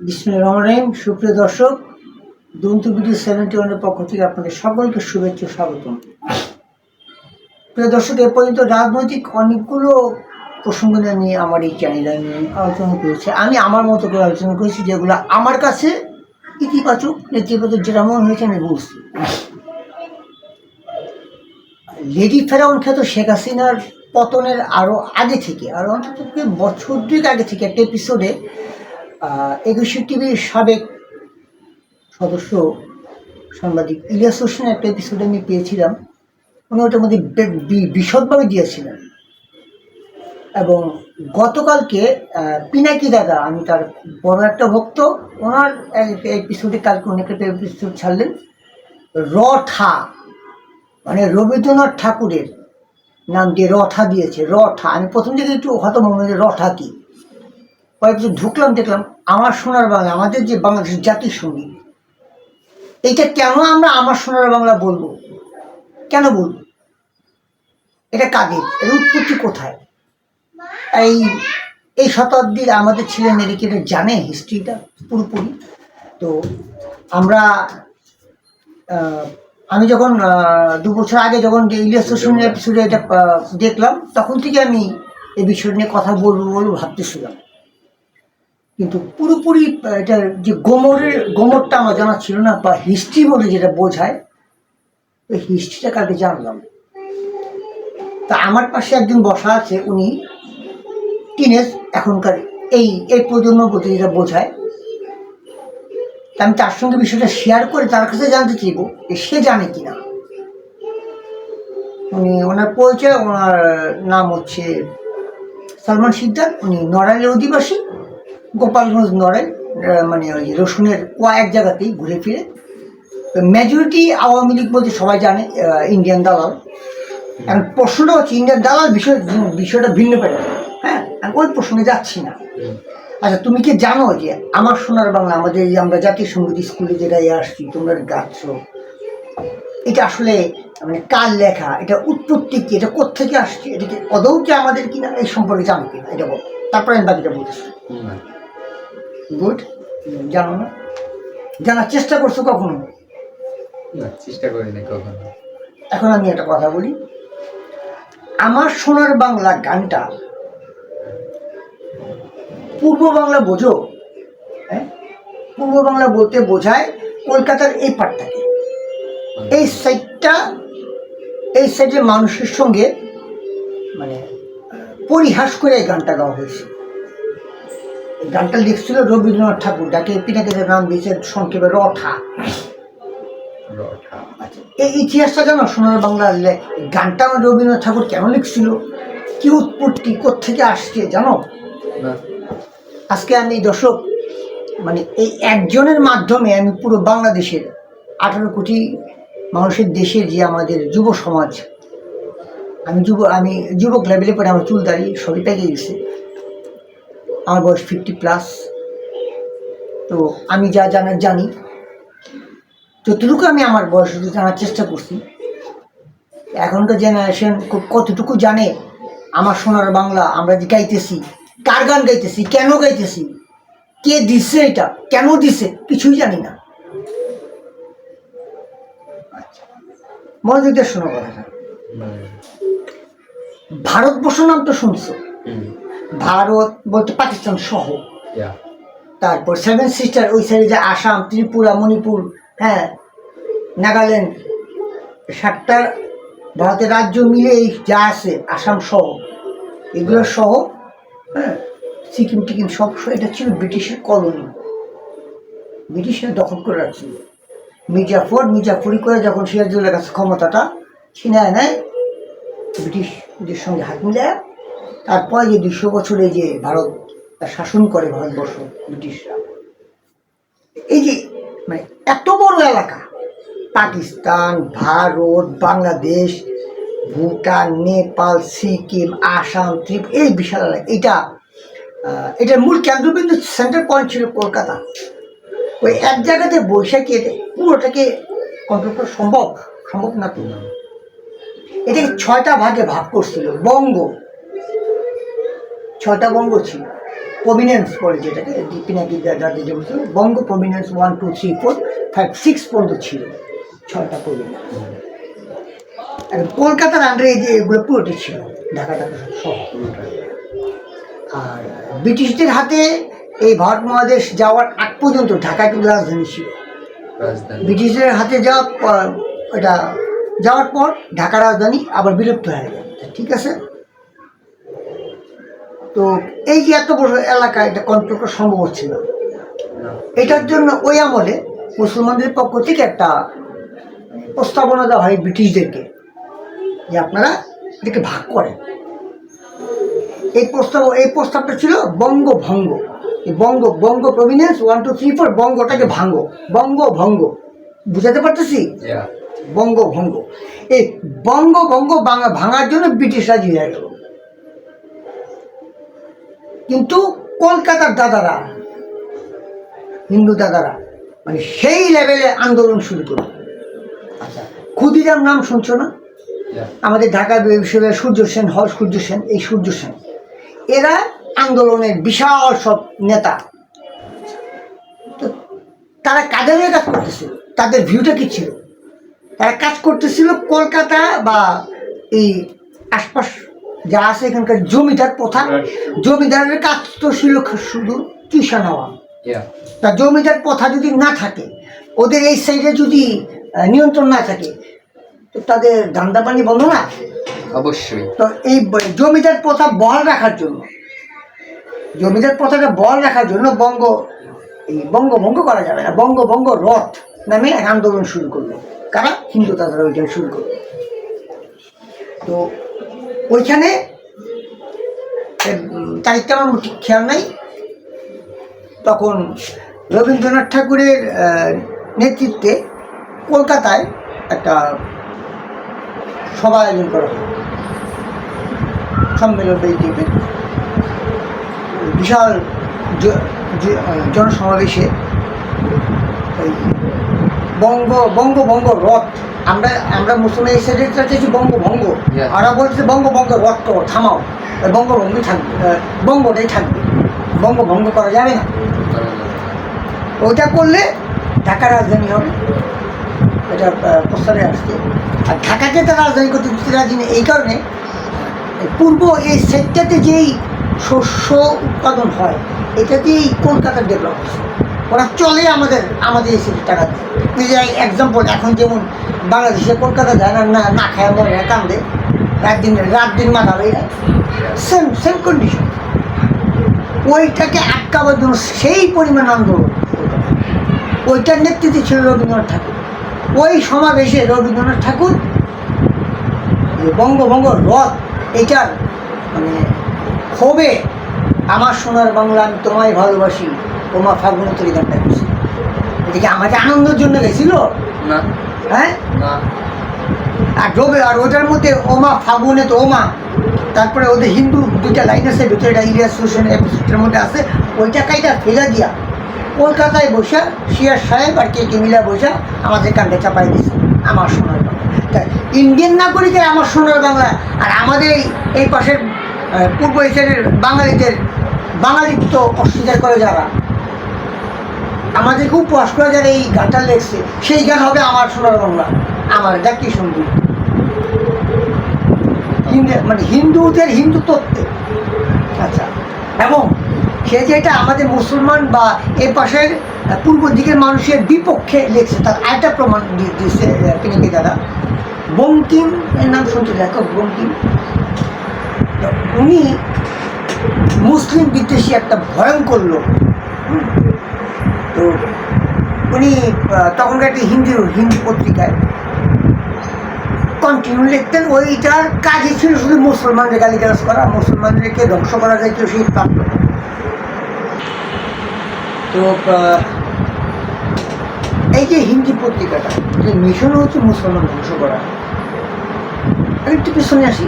বিসমুল্লাহ রহমান রহিম। সুপ্রিয় দর্শক দন্তু বিডি সেভেন্টি ওয়ানের পক্ষ থেকে আপনাদের সকলকে শুভেচ্ছা স্বাগতম। প্রিয় দর্শক, এ পর্যন্ত রাজনৈতিক অনেকগুলো প্রসঙ্গ নিয়ে আমার এই চ্যানেলে আমি আলোচনা করেছি। আমি আমার মতো করে আলোচনা করেছি যেগুলো আমার কাছে ইতিবাচক, নেতিবাচক যেটা মনে হয়েছে আমি বলছি লেডি ফেরাউন খ্যাত শেখ হাসিনার পতনের আরও আগে থেকে আরও অন্তত বছর দুয়েক আগে থেকে একটা এপিসোডে একুশে টিভির সাবেক সদস্য সাংবাদিক ইলিয়াস হোসেন একটা এপিসোডে আমি পেয়েছিলাম। উনি ওটার মধ্যে বিশদভাবে দিয়েছিলেন। এবং গতকালকে পিনাকি দাদা, আমি তার বড় একটা ভক্ত, ওনার এপিসোডে কালকে একটা এপিসোড ছাড়লেন। রঠা মানে রবীন্দ্রনাথ ঠাকুরের নাম দিয়ে রঠা দিয়েছে রঠা আমি প্রথম থেকে একটু যে রঠা কি। কয়েকটু ঢুকলাম, দেখলাম আমার সোনার বাংলা, আমাদের যে বাংলাদেশের জাতীয় সংগীত এইটা কেন আমরা আমার সোনার বাংলা বলব? কেন বলব? এটা কাদের? এর উৎপত্তি কোথায়? এই এই শতাব্দীর আমাদের ছেলে মেয়েকে এটা জানে হিস্ট্রিটা পুরোপুরি? তো আমরা আমি যখন দু বছর আগে যখন ইলিয়াস হোসেনের এপিসোডে এটা দেখলাম, তখন থেকে আমি এই বিষয় নিয়ে কথা বলব বলব ভাবতেছিলাম। কিন্তু পুরোপুরি এটার যে গোমরের, গোমরটা আমার জানা ছিল না, বা হিস্ট্রি বলে যেটা বোঝায় ওই হিস্ট্রিটা কালকে জানলাম। তা আমার পাশে একজন বসা আছে, উনি টিনেজ এখনকার, এই এই প্রজন্ম বলতে যেটা বোঝায়। তা আমি তার সঙ্গে বিষয়টা শেয়ার করে তার কাছে জানতে চাইব যে সে জানে কিনা। উনি, ওনার পরিচয়, ওনার নাম হচ্ছে সালমান সিদ্দার উনি নড়াইলের অধিবাসী। গোপালগঞ্জ নড়াইল মানে ওই রসুনের কয়েক জায়গাতেই ঘুরে ফিরে। মেজরিটি আওয়ামী লীগ বলতে সবাই জানে ইন্ডিয়ান দালাল। এখন প্রশ্নটা হচ্ছে ইন্ডিয়ান দালাল বিষয় বিষয়টা ভিন্ন পেটে হ্যাঁ ওই প্রশ্নে যাচ্ছি না। আচ্ছা তুমি কি জানো যে আমার সোনার বাংলা, আমাদের এই আমরা জাতীয় সংগীত স্কুলে যেটা আসছি, তোমরা গাচ্ছ। এটা আসলে মানে কার লেখা? এটা উৎপত্তি কি? এটা কোথেকে আসছে? এটা কি কি আমাদের কিনা? এই সম্পর্কে জানো কিনা? এটা বল। তারপরে আমি বাকিটা বলতেছি। গুড জানো না জানার চেষ্টা করছ কখনো? না চেষ্টা করিনি কখনো। এখন আমি একটা কথা বলি। আমার সোনার বাংলা গানটা পূর্ব বাংলা বোঝো হ্যাঁ? পূর্ব বাংলা বলতে বোঝায় কলকাতার এই পাটটাকে। এই সাইডটা এই সাইডের মানুষের সঙ্গে মানে পরিহাস করে এই গানটা গাওয়া হয়েছে। গানটা লিখছিল রবীন্দ্রনাথ ঠাকুর যাকে পিনাকে নাম দিয়েছে সংক্ষেপে রঠা আচ্ছা, এই ইতিহাসটা জানো সোনার বাংলার লে- গানটা আমার রবীন্দ্রনাথ ঠাকুর কেন লিখছিল? কি উৎপত্তি থেকে আসছে জানো? আজকে আমি দর্শক মানে এই একজনের মাধ্যমে আমি পুরো বাংলাদেশের আঠারো কোটি মানুষের দেশের যে আমাদের যুব সমাজ আমি যুব আমি যুবক লেভেলে পরে আমার চুল দাড়ি সবই পেকে গেছে। আমার বয়স ফিফটি প্লাস তো আমি যা জানার জানি। যতটুকু আমি আমার বয়স জানার চেষ্টা করছি এখনকার জেনারেশন কতটুকু জানে আমার সোনার বাংলা আমরা যে গাইতেছি কার গান গাইতেছি কেন গাইতেছি কে দিচ্ছে এটা কেন দিছে কিছুই জানি না। আচ্ছা মনোযোগ দিয়ে শোনো কথাটা। মানে ভারতবর্ষ নাম তো শুনছো। ভারত বলতে পাকিস্তান সহ। তারপর সেভেন সিস্টার ওই সাইডে যে আসাম ত্রিপুরা মণিপুর হ্যাঁ নাগাল্যান্ড সাতটা ভারতের রাজ্য মিলে এই যা আছে আসাম সহ এগুলো সহ হ্যাঁ সিকিম টিকিম সব সহ এটা ছিল ব্রিটিশের কলোনি। ব্রিটিশরা দখল করে রাখছিল মির্জাফর মির্জাফরি করে যখন সিরাজুল্লাহ কাছে ক্ষমতাটা ছিনায় নেয় ব্রিটিশদের সঙ্গে হাত মিলায় তারপরে যে দুশো বছরে যে ভারত শাসন করে ভারতবর্ষ ব্রিটিশরা, এই যে মানে এত বড় এলাকা, পাকিস্তান, ভারত, বাংলাদেশ, ভুটান, নেপাল, সিকিম, আসাম ত্রিপ এই বিশাল এলাকা, এটা এটার মূল কেন্দ্রবিন্দু সেন্টার পয়েন্ট ছিল কলকাতা। ওই এক জায়গাতে বৈশাখী এটা পুরোটাকে কন্ট্রোল করা সম্ভব সম্ভব না তো। এটাকে ছয়টা ভাগে ভাগ করছিল, বঙ্গ ছয়টা বঙ্গ ছিল। প্রমিনেন্স বলে যেটাকে পিনাকি দাদি যে বলছিল Banga province one two three four five six পর্যন্ত ছিল ছয়টা প্রমিনেন্স আর কলকাতার আন্ডারে এই যে এগুলো পুরোটি ছিল ঢাকা ঢাকা সহ আর ব্রিটিশদের হাতে এই ভারত মহাদেশ যাওয়ার আগ পর্যন্ত ঢাকা কিন্তু রাজধানী ছিল। ব্রিটিশদের হাতে যাওয়া এটা যাওয়ার পর ঢাকা রাজধানী আবার বিলুপ্ত হয়ে গেল। ঠিক আছে? তো এই যে এত বড় এলাকা এটা কন্ট্রোল করা সম্ভব হচ্ছে না। এটার জন্য ওই আমলে মুসলমানদের পক্ষ থেকে একটা প্রস্তাবনা দেওয়া হয় ব্রিটিশদেরকে যে আপনারা এটাকে ভাগ করেন। এই প্রস্তাব এই প্রস্তাবটা ছিল বঙ্গভঙ্গ। এই Banga Banga province one two three four বঙ্গটাকে ভাঙ্গো। বঙ্গভঙ্গ। বুঝাতে পারতেছি? বঙ্গভঙ্গ। এই বঙ্গভঙ্গ বাঙা- ভাঙার জন্য ব্রিটিশ রাজি হয়ে গেল। কিন্তু কলকাতার দাদারা হিন্দু দাদারা মানে সেই লেভেলে আন্দোলন শুরু করল। আচ্ছা ক্ষুদিরাম নাম শুনছো না? আমাদের ঢাকা বিশ্ববিদ্যালয়ের সূর্য সেন হল সূর্য সেন এই সূর্য সেন। এরা আন্দোলনের বিশাল সব নেতা। তো তারা কাদের হয়ে কাজ করতেছিল? তাদের ভিউটা কি ছিল? তারা কাজ করতেছিল কলকাতা বা এই আশপাশ যা আছে এখানকার জমিদার প্রথা জমিদারের কাজ তো ছিল শুধু টিউশন নেওয়া। তা জমিদার প্রথা যদি না থাকে ওদের এই সাইডে যদি নিয়ন্ত্রণ না থাকে তো তাদের ধান্দা পানি বন্ধ না? অবশ্যই। তো এই জমিদার প্রথা বহাল রাখার জন্য জমিদার প্রথাটা বহাল রাখার জন্য বঙ্গ এই বঙ্গভঙ্গ করা যাবে না। বঙ্গভঙ্গ রথ নামে এক আন্দোলন শুরু করল কারা? হিন্দু তাদের ওইটা শুরু করল তো ওইখানে তারিখটা আমার ঠিক খেয়াল নাই। তখন রবীন্দ্রনাথ ঠাকুরের নেতৃত্বে কলকাতায় একটা সভা আয়োজন করা হয়। সম্মেলন দ্বীপে বিশাল জনসমাবেশে। বঙ্গ, বঙ্গভঙ্গ রথ আমরা আমরা মুসলমান এই সাইডে চাইছি বঙ্গভঙ্গ. ওরা বলছে বঙ্গভঙ্গ রথ করো থামাও। বঙ্গভঙ্গই থাকবে বঙ্গটাই থাকবে বঙ্গভঙ্গ করা যাবে না। ওইটা করলে ঢাকা রাজধানী হবে। এটা প্রস্তাবে আসছে। আর ঢাকাকে তারা রাজধানী করতে রাজি নেই। এই কারণে পূর্ব এই সেক্টরতে যেই শস্য উৎপাদন হয় এটাতেই কলকাতার ডেভেলপ হচ্ছে। ওরা চলে আমাদের আমাদের এই টাকা দিয়ে এক্সাম্পল এখন যেমন বাংলাদেশে কলকাতা যায় না না না খায় মরে না, কান্দে, রাত দিন রাত দিন যায়। সেম সেম কন্ডিশন ওইটাকে আটকাবার জন্য সেই পরিমাণ আন্দোলন। ওইটার নেতৃত্বে ছিল রবীন্দ্রনাথ ঠাকুর। ওই সমাবেশে রবীন্দ্রনাথ ঠাকুর বঙ্গভঙ্গ রথ এটার মানে ক্ষোভে আমার সোনার বাংলা আমি তোমায় ভালোবাসি। তোমার ফাগুনতরী গানটা গেছি এটা কি আমাকে আনন্দের জন্য গেছিল? না। হ্যাঁ? না। আর রবে আর ওটার মধ্যে ওমা ফাগুনে তো ওমা। তারপরে ওদের হিন্দু দুইটা লাইন আছে ভিতরে ইলিয়াস হোসেন এপিসোডের মধ্যে আছে। ওইটা কাইটা ফেলে দিয়া কলকাতায় বসে শিয়ার সাহেব আর কে কে মিলা বসে আমাদের কাণ্ডে চাপাই দিছে আমার সোনার বাংলা। ইন্ডিয়ান নাগরিকের আমার সোনার বাংলা। আর আমাদের এই এই পাশের পূর্ব এশিয়ার বাঙালিদের বাঙালি তো অস্বীকার করে যারা। আমাদেরকে উপহাস করে যারা এই গানটা লেখছে সেই গান হবে আমার সোনার বাংলা আমার এটা কি হিন্দু মানে হিন্দুদের হিন্দু তত্ত্বে আচ্ছা এবং সে যেটা আমাদের মুসলমান বা এ পাশের পূর্ব দিকের মানুষের বিপক্ষে লেখছে তার একটা প্রমাণ দি- দিচ্ছে পিনিকি দাদা? বঙ্কিম, এর নাম শুনতে লেখক বঙ্কিম। উনি মুসলিম বিদ্বেষী একটা ভয়ঙ্কর লোক। তো উনি তখনকার একটি হিন্দি হিন্দি পত্রিকায় কন্টিনিউ লিখতেন ওইটার কাজই ছিল শুধু মুসলমানদের গালিগালাজ করা মুসলমানদেরকে ধ্বংস করা যায় কেউ সেই প্রাপ্ত তো এই যে হিন্দি পত্রিকাটা যে মিশন হচ্ছে মুসলমান ধ্বংস করা। আমি একটু পিছনে আসি।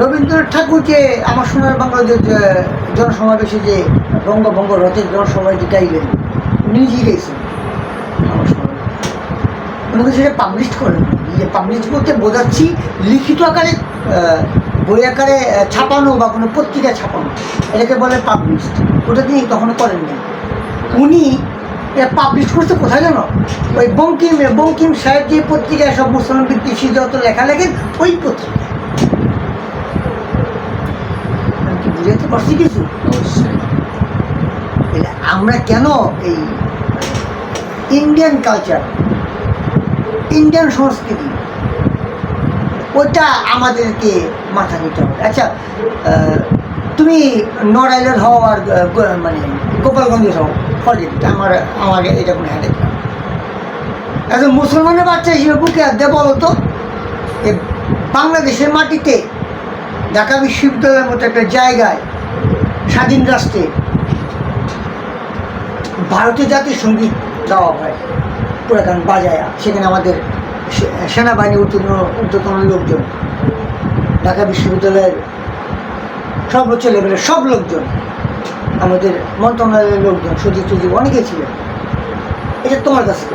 রবীন্দ্রনাথ ঠাকুর যে আমার সোনার বাংলা যে যে জনসমাবেশে যে বঙ্গভঙ্গ রথের জনসভায় যে গাইলেন নিজেই। উনি তো সেটা পাবলিশ করেন যে পাবলিশ বলতে বোঝাচ্ছি, লিখিত আকারে বই আকারে ছাপানো বা কোনো পত্রিকা ছাপানো। এটাকে বলে পাবলিশড ওটা তিনি তখনও করেননি। উনি পাবলিশ করছে কোথায় জানো? ওই বঙ্কিম বঙ্কিম সাহেব যে পত্রিকায় সব মুসলমান বিদ্বেষী যত লেখা লেখেন, ওই পত্রিকা বুঝাতে পারছি কিছু? অবশ্যই। আমরা কেন এই ইন্ডিয়ান কালচার ইন্ডিয়ান সংস্কৃতি, ওটা আমাদেরকে মাথা নিতে হবে। আচ্ছা তুমি নড়াইলের হও আর মানে গোপালগঞ্জের হও ফলে আমার আমার এটা কোনো হ্যাডেক না। একজন মুসলমানের বাচ্চা হিসেবে বুকে আর দিয়ে বলো তো, এ, বাংলাদেশের মাটিতে ঢাকা বিশ্ববিদ্যালয়ের মতো একটা জায়গায় স্বাধীন রাষ্ট্রে ভারতীয় জাতীয় সংগীত গাওয়া হয়। পুরাকান বাজায়া। সেখানে আমাদের সেনাবাহিনী উত্তীর্ণ উদ্যতন লোকজন। ঢাকা বিশ্ববিদ্যালয়ের সর্বোচ্চ লেভেলের সব লোকজন। আমাদের মন্ত্রণালয়ের লোকজন সজীব সজীব অনেকে ছিলেন এটা তোমার কাছে?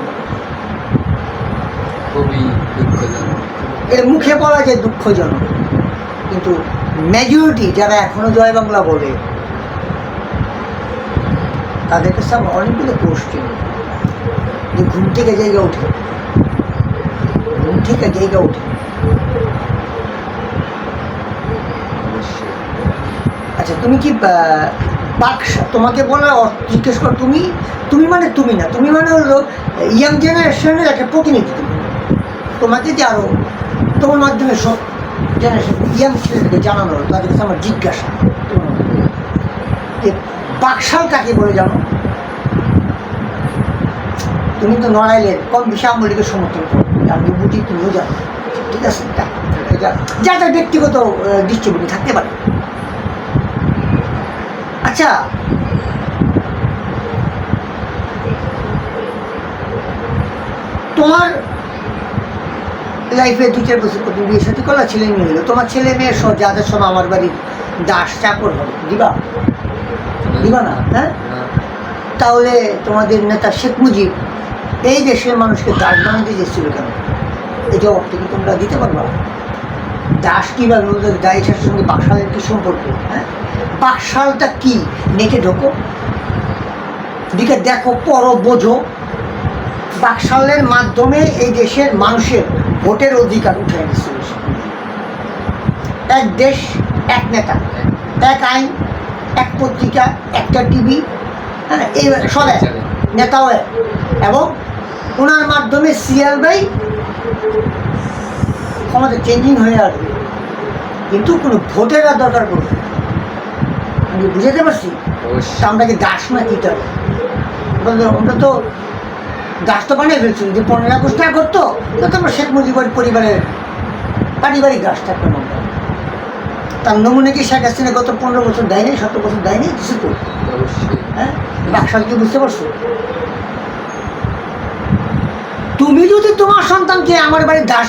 খুবই দুঃখজনক। এর মুখে বলা যায় দুঃখজনক। কিন্তু মেজরিটি যারা এখনও জয় বাংলা বলে তাদের কাছে আমার অনেকগুলো কোশ্চেন যে ঘুম থেকে জায়গা ওঠে। ঘুম থেকে জায়গা ওঠে। আচ্ছা তুমি কি বাক্সা তোমাকে বলা জিজ্ঞেস কর, তুমি তুমি মানে তুমি না, তুমি মানে হলো ইয়াং জেনারেশনের একটা প্রতিনিধি তুমি। তোমাকে যে তোমার মাধ্যমে সব জেনারেশন, ইয়াং ছেলেদেরকে জানানো হলো, তাদের কাছে আমার জিজ্ঞাসা। বাকশাল কাকে বলে জানো? তুমি তো নড়াইলের কম বেশি আমলিকে সমর্থন করো। আমি বুঝি তুমিও জানো। ঠিক আছে, যা, যা- ব্যক্তিগত দৃষ্টিভঙ্গি থাকতে পারে। আচ্ছা তোমার লাইফে দু চার বছর তুমি বিয়ে সাথে করলা ছেলে মেয়ে হলো? তোমার ছেলে মেয়ে সব যাদের সব আমার বাড়ির দাস চাকর হবে, দিবা? দিবা না হ্যাঁ? তাহলে তোমাদের নেতা শেখ মুজিব এই দেশের মানুষকে দাস বানাতে চেয়েছিল কেন? এই জবাবটা কি তোমরা দিতে পারবা? দাস কি বা দায়িত্বের সঙ্গে বাকশালের কি সম্পর্ক হ্যাঁ? বাকশালটা কি? নেটে ঢোকো। দিকে দেখো পড়ো বোঝো। বাকশালের মাধ্যমে এই দেশের মানুষের ভোটের অধিকার উঠে গেছিল এক দেশ, এক নেতা, এক আইন। এক পত্রিকা একটা টিভি হ্যাঁ এই সব এক। নেতাও এক। এবং ওনার মাধ্যমে সিয়াল ভাই ক্ষমতা চেঞ্জিং হয়ে আসবে। কিন্তু কোনো ভোটের আর দরকার পড়বে আমি বুঝাতে পারছি? আমরা কি দাস না কি তার আমরা তো দাস তো বানিয়ে ফেলছি। যে পনেরো আগস্ট না করতো তো আমরা শেখ মুজিবের পরিবারের পারিবারিক দাস থাকতাম আমরা তার নমুনে কি শেখ হাসিনা গত পনেরো বছর দেয়নি সতেরো বছর দেয়নি? কিছু তো। হ্যাঁ? বাকশাল কি বুঝতে পারছ? তুমি যদি তোমার সন্তানকে আমার বাড়ির দাস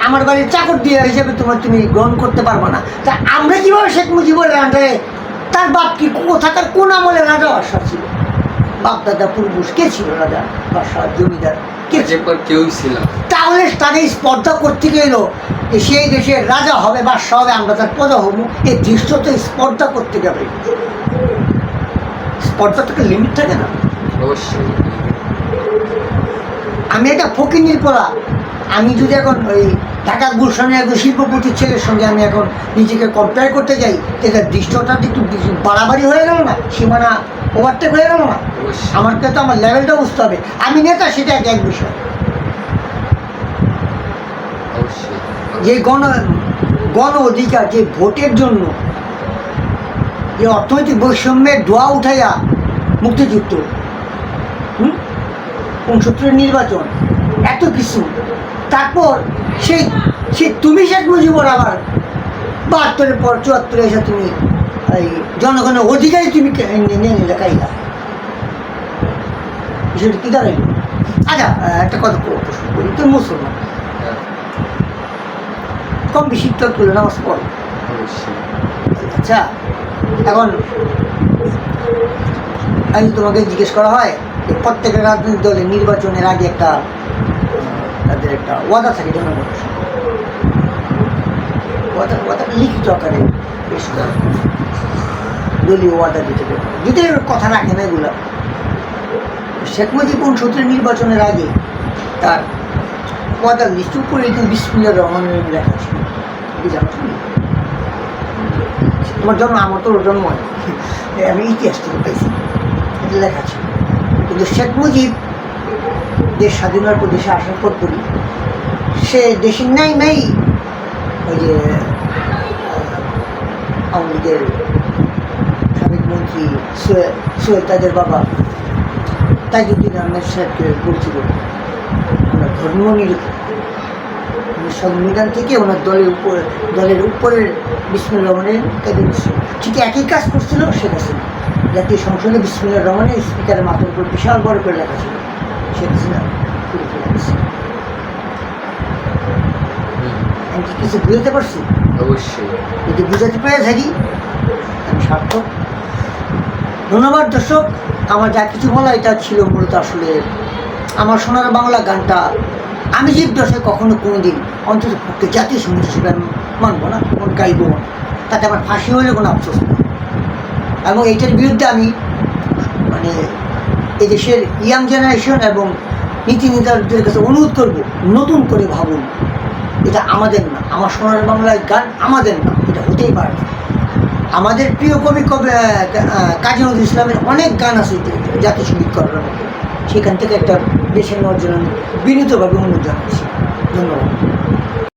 আমার বাড়ির চাকর দিয়ে হিসেবে তোমার তুমি গ্রহণ করতে পারবে না তা আমরা কীভাবে শেখ মুজিবের আন্ডারে তার বাপ কি কোথাকার কোন আমলে রাজা বাদশাহ ছিল? বাপ দাদা পূর্বুষ কে ছিল রাজা? বাদশাহ জমিদার কে? কেউ ছিল? তাহলে তাদের স্পর্ধা করতে গেল। সেই দেশের রাজা হবে বাদশাহ হবে আমরা তার প্রজা হব এই দৃশ্য তো স্পর্ধা করতে যাবে। স্পর্ধা থেকে লিমিট থাকে না। অবশ্যই। আমি একটা ফকিনির পড়া আমি যদি এখন ওই ঢাকার গুলশানের একজন শিল্পপতির ছেলের সঙ্গে আমি এখন নিজেকে কম্পেয়ার করতে যাই তাহলে দৃশ্যটা তো একটু বাড়াবাড়ি হয়ে গেল না? সীমানা ওভারটেক হয়ে গেল না? আমাকে তো আমার লেভেলটা বুঝতে হবে। আমি নেতা সেটা এক এক বিষয়। যে গণ গণ অধিকার, যে ভোটের জন্য যে অর্থনৈতিক বৈষম্যের দোয়া উঠাইয়া মুক্তিযুদ্ধ, হুম? উনসত্তরের নির্বাচন, এত কিছু। তারপর সেই সে তুমি শেখ মুজিবর আবার বাহাত্তরের পর চুয়াত্তরে এসে তুমি এই জনগণের অধিকারই তুমি নিয়ে নিলে কাইলা বিষয়টা কী দাঁড়াইল? আচ্ছা একটা কথা প্রশ্ন করি। তুমি মুসলমান। কম বেশি তুলে নামাজ পড়ো আচ্ছা এখন আমি তোমাকে জিজ্ঞেস করা হয় যে প্রত্যেকের রাজনৈতিক দলের নির্বাচনের আগে একটা তাদের একটা ওয়াদা থাকে জনগণের লিখিত আকারে দলীয় ওয়াদা দিতে পারে দিতে কথা রাখে না এগুলা। শেখ মুজিব উনসত্তরের নির্বাচনের আগে তার ওয়াদার লিস্ট উপরে কিন্তু বিসমিল্লা রহমানের লেখা ছিল। তোমার জন্ম, আমার তোর জন্ম আমি ইতিহাস থেকে এটা লেখা ছিল। কিন্তু শেখ মুজিব দেশ স্বাধীন হওয়ার পর দেশে আসার পর করি সে দেশের নাই নাই ওই যে আওয়ামী লীগের সাবেক মন্ত্রী সোয়ে- সোহেল তাদের বাবা তাজউদ্দিন আহমেদ সাহেবকে বলছিল, আমরা ধর্ম নিরপেক্ষ সংবিধান থেকে ওনার দলের উপর দলের উপরের বিসমুল রহমানের কাজে ঠিক একই কাজ করছিল শেখ হাসিনা। জাতীয় সংসদে বিসমুল্লাহ রহমানের স্পিকারের মাথার উপর বিশাল বড় করে লেখা ছিল। শেখ হাসিনা করে ফেলে আমি কি কিছু বুঝতে পারছি? অবশ্যই। যদি বুঝাতে পেরে থাকি। আমি সার্থক। ধন্যবাদ দর্শক। আমার যা কিছু বলা এটা ছিল মূলত আসলে আমার সোনার বাংলা গানটা। আমি জীব দশে কখনো কোনো দিন অন্তত পক্ষে জাতীয় সংগীত হিসেবে আমি মানবো না কোন গাইবো না। তাতে আমার ফাঁসি হলে কোনো আফসোস নেই। এবং এইটার বিরুদ্ধে আমি মানে এদেশের ইয়াং জেনারেশন এবং নীতি নেতাদের কাছে অনুরোধ করব, নতুন করে ভাবুন। এটা আমাদের না, আমার সোনার বাংলায় গান আমাদের না, এটা হতেই পারে না। আমাদের প্রিয় কবি কবি কাজী নজরুল ইসলামের অনেক গান আছে জাতীয় সংগীত করার মতো সেখান থেকে একটা বেছে নজর বিনীতভাবে অনুরোধ জানাচ্ছি। ধন্যবাদ।